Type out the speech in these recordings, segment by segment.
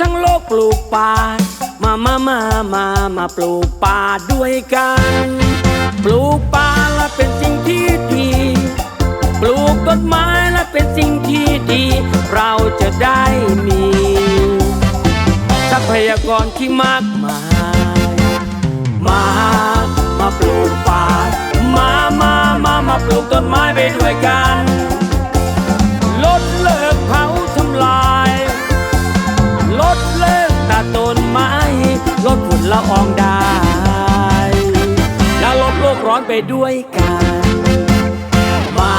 ทั้งโลกปลูกป่ามามามาปลูกป่าด้วยกัน ปลูกป่าละเป็นสิ่งที่ดี ปลูกต้นไม้ละเป็นสิ่งที่ดี เราจะได้มีทรัพยากรที่มากมาย มา มาปลูกป่า มามามามาปลูกต้นไม้ไปด้วยกัน ร้อนไปด้วยกัน มา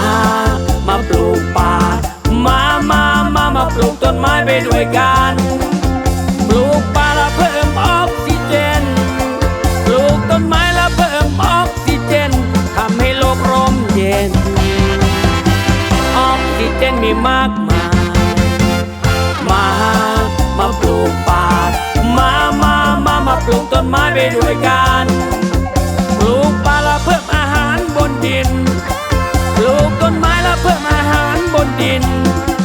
มาปลูกป่า มา มา มา มาปลูกต้นไม้ไปด้วยกัน ปลูกป่าล้วเพิ่มออกซิเจน ปลูกต้นไม้ล้วเพิ่มออกซิเจน ทำให้โลกร่มเย็น ออกซิเจนมีมากมาย มา มาปลูกป่า มา มา มา มาปลูกต้นไม้ไปด้วยกัน ลูกป่าล้วเพิ่มอาหารบนดิน ปลูกต้นไม้แล้วเพิ่มอาหารบนดิน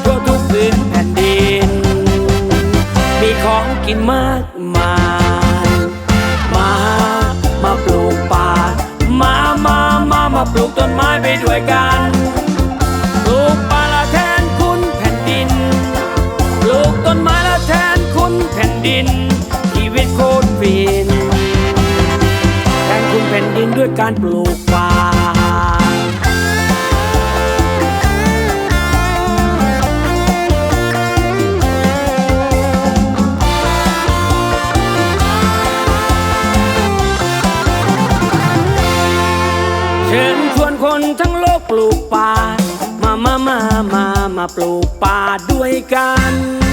ทั่วทุกพื้นแผ่นดิน มีของกินมากมาย มา มาปลูกป่า มา มา มามาปลูกต้นไม้ไปด้วยกันปลูกป่าละแทนคุณแผ่นดิน ปลูกต้นไม้ละแทนคุณแผ่นดินชีวิตโคตรฟิน ยการปลูกป่าเชิญชวนคนทั้งโลกปลูกป่า มา มา มา มา มาปลูกป่าด้วยกัน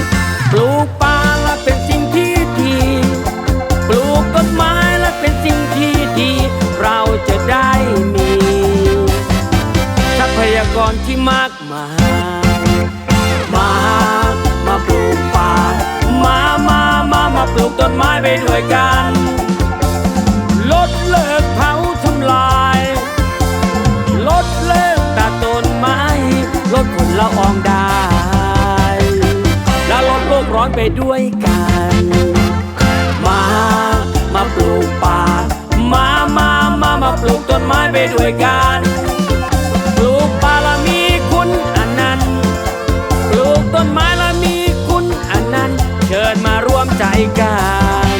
อนไปด้วยกัน มา มาปลูกป่า มา มา มา มาปลูกต้นไม้ไปด้วยกัน ปลูกป่าละมีคุณอันนั้น ปลูกต้นไม้ละมีคุณอันนั้น เชิญมาร่วมใจกัน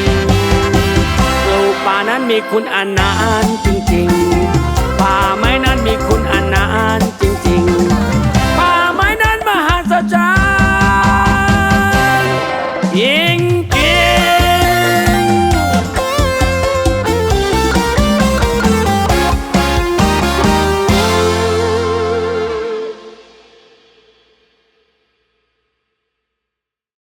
ปลูกป่านั้นมีคุณอันนั้นต์จริงๆ